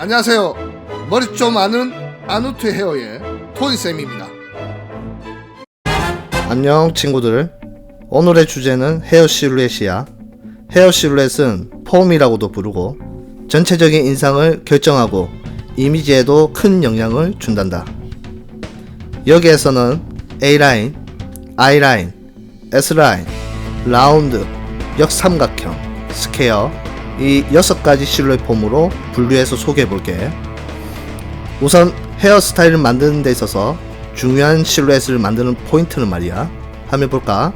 안녕하세요. 머리 좀 아는 아누트 헤어의 토니쌤입니다. 안녕 친구들 오늘의 주제는 헤어 실루엣이야 헤어 실루엣은 폼이라고도 부르고 전체적인 인상을 결정하고 이미지에도 큰 영향을 준단다 여기에서는 A라인, I라인, S라인, 라운드, 역삼각형, 스퀘어 이 여섯 가지 실루엣 폼으로 분류해서 소개해 볼게 우선 헤어스타일을 만드는 데 있어서 중요한 실루엣을 만드는 포인트는 말이야. 한번 볼까?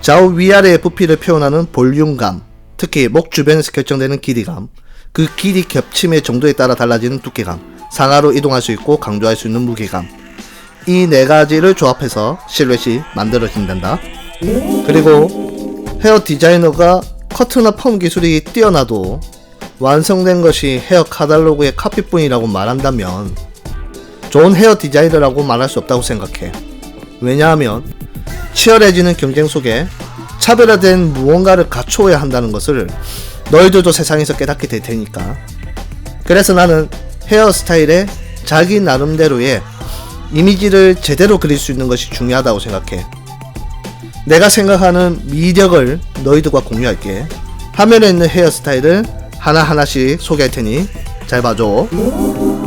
좌우 위아래의 부피를 표현하는 볼륨감, 특히 목 주변에서 결정되는 길이감, 그 길이 겹침의 정도에 따라 달라지는 두께감, 상하로 이동할 수 있고 강조할 수 있는 무게감. 이 네 가지를 조합해서 실루엣이 만들어진단다. 그리고 헤어 디자이너가 커트나 펌 기술이 뛰어나도 완성된 것이 헤어 카탈로그의 카피뿐이라고 말한다면 좋은 헤어 디자이너라고 말할 수 없다고 생각해. 왜냐하면 치열해지는 경쟁 속에 차별화된 무언가를 갖추어야 한다는 것을 너희들도 세상에서 깨닫게 될 테니까. 그래서 나는 헤어스타일에 자기 나름대로의 이미지를 제대로 그릴 수 있는 것이 중요하다고 생각해. 내가 생각하는 미력을 너희들과 공유할게. 화면에 있는 헤어스타일을 하나하나씩 소개할 테니 잘 봐줘.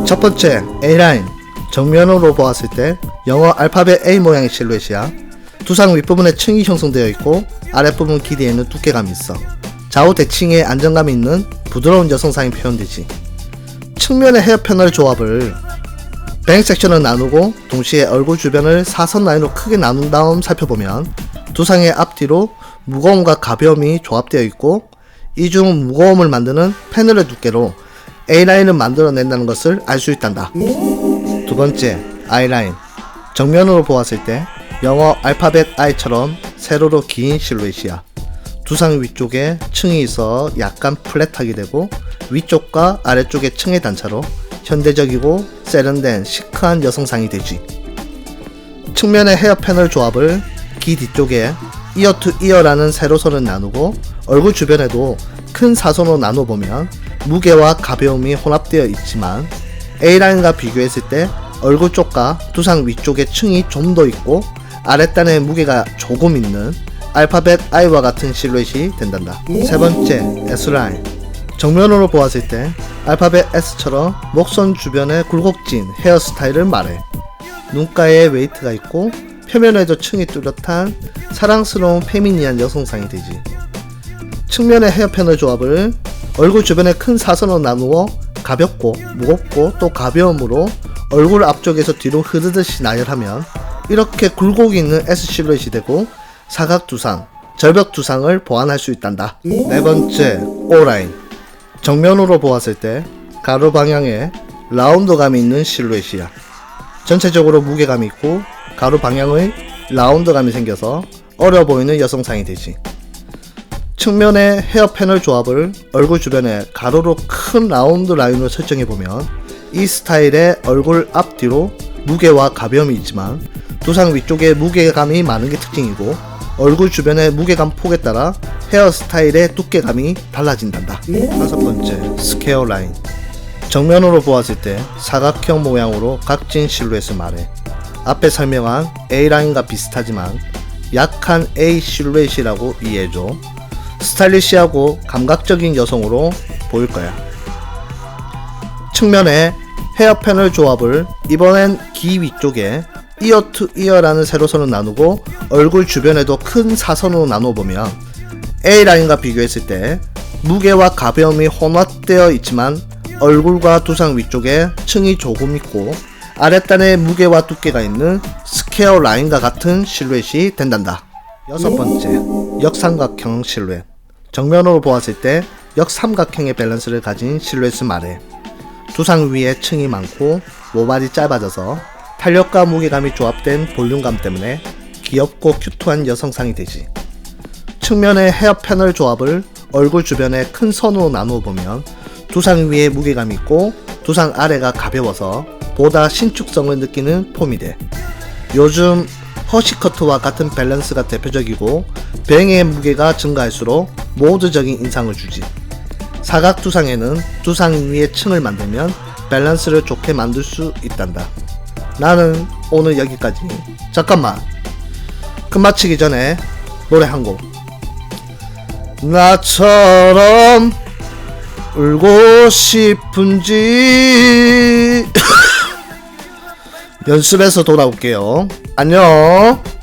첫 번째, A라인. 정면으로 보았을 때 영어 알파벳 A 모양의 실루엣이야. 두상 윗부분에 층이 형성되어 있고 아랫부분 길이에는 두께감이 있어. 좌우 대칭에 안정감이 있는 부드러운 여성상이 표현되지. 측면의 헤어 패널 조합을 뱅 섹션을 나누고 동시에 얼굴 주변을 사선 라인으로 크게 나눈 다음 살펴보면 두상의 앞뒤로 무거움과 가벼움이 조합되어 있고 이중 무거움을 만드는 패널의 두께로 A라인을 만들어낸다는 것을 알 수 있단다. 두 번째, I라인. 정면으로 보았을 때 영어 알파벳 I처럼 세로로 긴 실루엣이야. 두상 위쪽에 층이 있어 약간 플랫하게 되고 위쪽과 아래쪽의 층의 단차로 현대적이고 세련된 시크한 여성상이 되지. 측면의 헤어 패널 조합을 귀 뒤쪽에 이어 투 이어라는 세로선을 나누고 얼굴 주변에도 큰 사선으로 나눠보면 무게와 가벼움이 혼합되어 있지만 A라인과 비교했을 때 얼굴 쪽과 두상 위쪽에 층이 좀 더 있고 아랫단에 무게가 조금 있는 알파벳 I와 같은 실루엣이 된단다. 세 번째, S라인. 정면으로 보았을 때 알파벳 S처럼 목선 주변에 굴곡진 헤어스타일을 말해. 눈가에 웨이트가 있고 표면에도 층이 뚜렷한 사랑스러운 페미니한 여성상이 되지. 측면의 헤어 패널 조합을 얼굴 주변에 큰 사선으로 나누어 가볍고 무겁고 또 가벼움으로 얼굴 앞쪽에서 뒤로 흐르듯이 나열하면 이렇게 굴곡이 있는 S 실루엣이 되고 사각 두상, 절벽 두상을 보완할 수 있단다. 네 번째, O라인. 정면으로 보았을 때 가로 방향에 라운드감이 있는 실루엣이야. 전체적으로 무게감이 있고 가로 방향의 라운드감이 생겨서 어려 보이는 여성상이 되지. 측면의 헤어 패널 조합을 얼굴 주변에 가로로 큰 라운드 라인으로 설정해 보면 이 스타일의 얼굴 앞뒤로 무게와 가벼움이 있지만 두상 위쪽에 무게감이 많은 게 특징이고 얼굴 주변의 무게감 폭에 따라 헤어 스타일의 두께감이 달라진단다. 다섯 번째, 스퀘어 라인. 정면으로 보았을 때 사각형 모양으로 각진 실루엣을 말해. 앞에 설명한 A라인과 비슷하지만 약한 A 실루엣이라고 이해해줘. 스타일리시하고 감각적인 여성으로 보일 거야. 측면에 헤어 패널 조합을 이번엔 귀 위쪽에 이어 투 이어라는 세로선을 나누고 얼굴 주변에도 큰 사선으로 나눠보면 A라인과 비교했을 때 무게와 가벼움이 혼합되어 있지만 얼굴과 두상 위쪽에 층이 조금 있고 아랫단에 무게와 두께가 있는 스퀘어 라인과 같은 실루엣이 된단다. 여섯 번째, 역삼각형 실루엣. 정면으로 보았을 때 역삼각형의 밸런스를 가진 실루엣을 말해. 두상 위에 층이 많고 모발이 짧아져서 탄력과 무게감이 조합된 볼륨감 때문에 귀엽고 큐트한 여성상이 되지. 측면의 헤어 패널 조합을 얼굴 주변에 큰 선으로 나누어 보면 두상 위에 무게감이 있고 두상 아래가 가벼워서 보다 신축성을 느끼는 폼이 돼. 요즘 허시커트와 같은 밸런스가 대표적이고 뱅의 무게가 증가할수록 모드적인 인상을 주지. 사각 두상에는 두상 위에 층을 만들면 밸런스를 좋게 만들 수 있단다. 나는 오늘 여기까지. 잠깐만. 끝마치기 전에 노래 한 곡. 나처럼 울고 싶은지 연습해서 돌아올게요. 안녕.